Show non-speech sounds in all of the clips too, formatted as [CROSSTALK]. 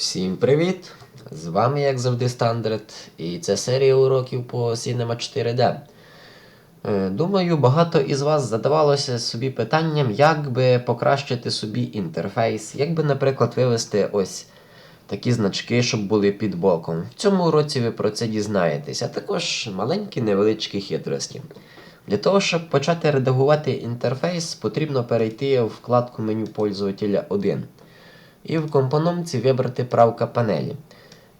Всім привіт! З вами, як завжди, Стандарт, і це серія уроків по Cinema 4D. Е, Думаю, багато із вас задавалося собі питанням, як би покращити собі інтерфейс, як би, наприклад, вивести ось такі значки, щоб були під боком. В цьому уроці ви про це дізнаєтесь, а також маленькі невеличкі хитрості. Для того, щоб почати редагувати інтерфейс, потрібно перейти в вкладку меню пользователя 1 і в компономці вибрати правка панелі.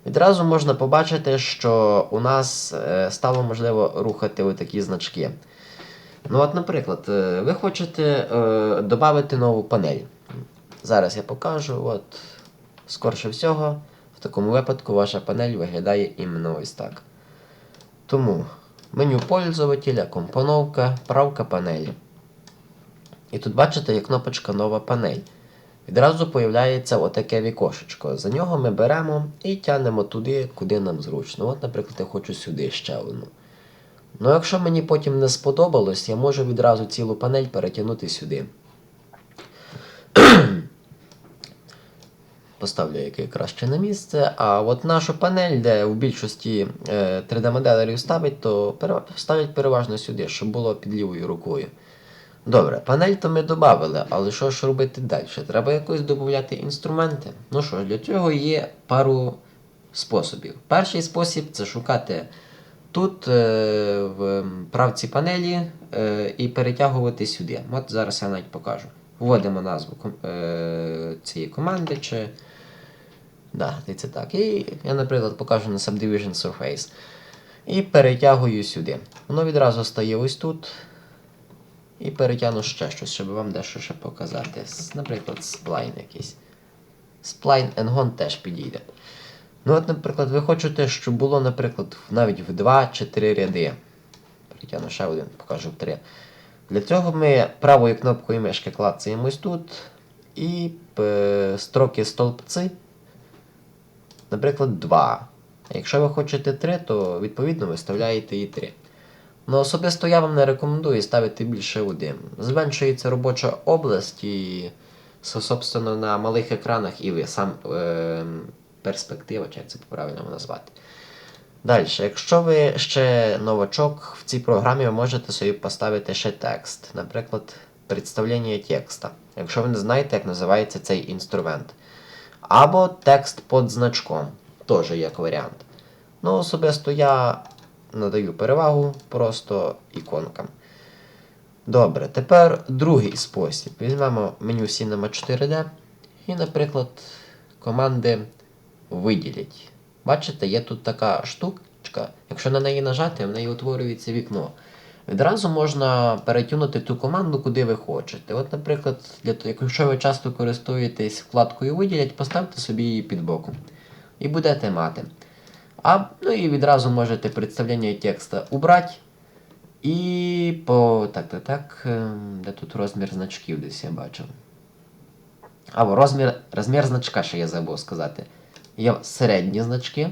Відразу можна побачити, що у нас е, стало можливо рухати отакі значки. Ну, от, наприклад, е, ви хочете е, додати нову панель. Зараз я покажу. От, скорше всього, в такому випадку ваша панель виглядає іменно ось так. Тому меню пользователя, компоновка, правка панелі. І тут бачите, є кнопочка Нова панель. Відразу появляється отаке вікошечко. За нього ми беремо і тягнемо туди, куди нам зручно. От, наприклад, я хочу сюди ще одну. Ну, якщо мені потім не сподобалось, я можу відразу цілу панель перетягнути сюди. [CLEARS THROAT] Поставлю яке краще на місце. А от нашу панель, де в більшості е, 3D-моделерів ставить, то ставлять переважно сюди, щоб було під лівою рукою. Добре, панель то ми додали, але що ж робити далі? Треба якось додати інструменти. Ну що для цього є пару способів. Перший спосіб це шукати тут е, в правці панелі е, і перетягувати сюди. От зараз я навіть покажу. Вводимо назву е, цієї команди. чи... Да, це так. І я, наприклад, покажу на Subdivision Surface. І перетягую сюди. Воно відразу стає ось тут. І перетягну ще щось, щоб вам дещо ще показати. Наприклад, сплайн якийсь. Сплайн Енгон теж підійде. Ну, от, наприклад, ви хочете, щоб було, наприклад, навіть в 2 чи 3 ряди. Перетягну ще один, покажу в 3. Для цього ми правою кнопкою мишки клацаємо ось тут. І строки стовпці, наприклад, 2. А якщо ви хочете 3, то відповідно виставляєте і 3. Ну, особисто я вам не рекомендую ставити більше один. Зменшується робоча область і, собственно, на малих екранах і ви сам е, перспектива, чи як це правильно назвати. Далі, якщо ви ще новачок в цій програмі, ви можете собі поставити ще текст, наприклад, представлення текста, якщо ви не знаєте, як називається цей інструмент. Або текст під значком, теж як варіант. Ну, особисто я надаю перевагу просто іконкам. Добре, тепер другий спосіб. Візьмемо меню Cinema 4D і, наприклад, команди виділіть. Бачите, є тут така штучка. Якщо на неї нажати, в неї утворюється вікно. Відразу можна перетягнути ту команду, куди ви хочете. От, наприклад, для того, якщо ви часто користуєтесь вкладкою виділять, поставте собі її під боком. І будете мати. А, ну і відразу можете представлення текста убрати. І по. Так, так, так. ем, Де тут розмір значків десь я бачив. Або розмір, розмір значка, ще я забув сказати. Є середні значки,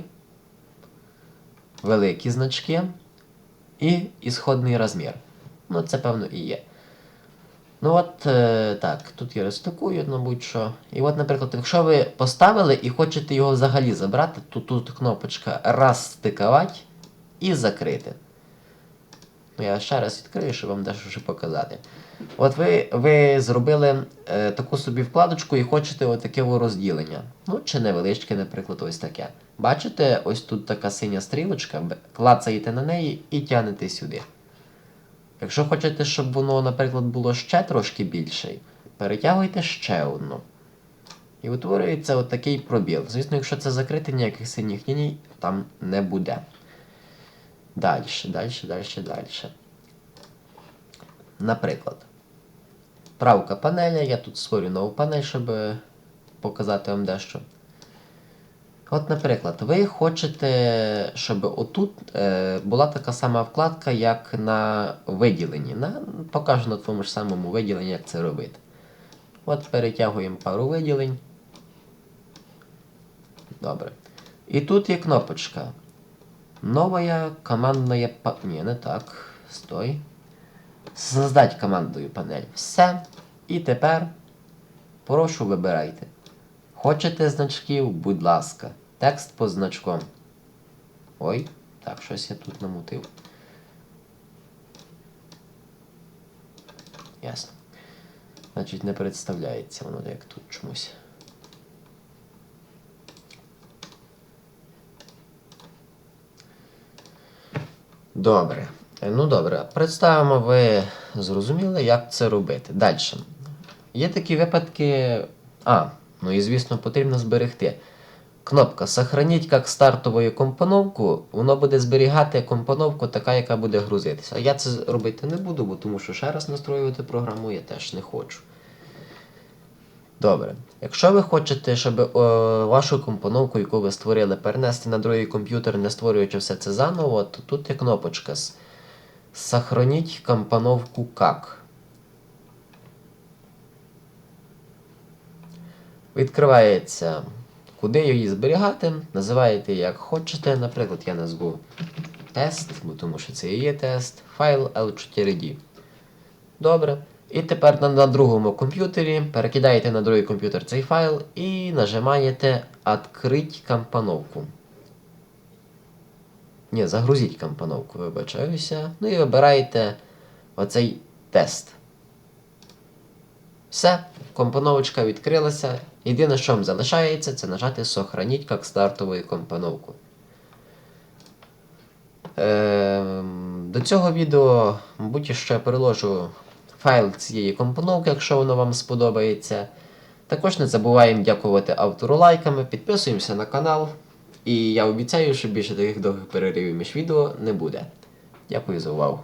великі значки і ісходний розмір. Ну, це певно і є. Ну от е, так, тут я розтикую, мабуть, що. І от, наприклад, якщо ви поставили і хочете його взагалі забрати, то тут кнопочка розстикувати і закрити. Ну, я ще раз відкрию, щоб вам дещо ще показати. От ви, ви зробили е, таку собі вкладочку і хочете отаке розділення. Ну, чи невеличке, наприклад, ось таке. Бачите, ось тут така синя стрілочка, клацаєте на неї і тягнете сюди. Якщо хочете, щоб воно, наприклад, було ще трошки більше, перетягуйте ще одну. І утворюється отакий пробіл. Звісно, якщо це закрите, ніяких синіх ліній там не буде. Далі, далі, далі, далі. Наприклад, правка панеля. Я тут створю нову панель, щоб е, показати вам дещо. От, наприклад, ви хочете, щоб отут е, була така сама вкладка, як на виділенні. На, покажу на тому ж самому виділенні, як це робити. От перетягуємо пару виділень. Добре. І тут є кнопочка. Новая командная па... Ні, не так. Стой. Создать командою панель. Все. І тепер прошу вибирайте. Хочете значків? Будь ласка. Текст по значком. Ой, так, щось я тут намутив. Ясно. Значить, не представляється воно як тут чомусь. Добре. Ну добре, представимо, ви зрозуміли, як це робити. Далі. Є такі випадки. А, ну і звісно, потрібно зберегти. Кнопка Сохраніть як стартову компоновку, воно буде зберігати компоновку така, яка буде грузитися. Я це робити не буду, бо тому що ще раз настроювати програму я теж не хочу. Добре. Якщо ви хочете, щоб е, вашу компоновку, яку ви створили, перенести на другий комп'ютер, не створюючи все це заново, то тут є кнопочка Сохраніть компоновку как. Відкривається, куди її зберігати, називаєте як хочете. Наприклад, я назву тест, бо тому що це і є тест, файл L4D. Добре. І тепер на, на другому комп'ютері перекидаєте на другий комп'ютер цей файл і нажимаєте Открить компоновку. Ні, загрузіть компоновку, вибачаюся. Ну і вибираєте оцей тест. Все, компоновочка відкрилася. Єдине, що вам залишається, це нажати Сохраніть як стартову компоновку. Ем, До цього відео, мабуть, ще переложу файл цієї компоновки, якщо воно вам сподобається. Також не забуваємо дякувати автору лайками, підписуємося на канал. І я обіцяю, що більше таких довгих переривів між відео не буде. Дякую за увагу.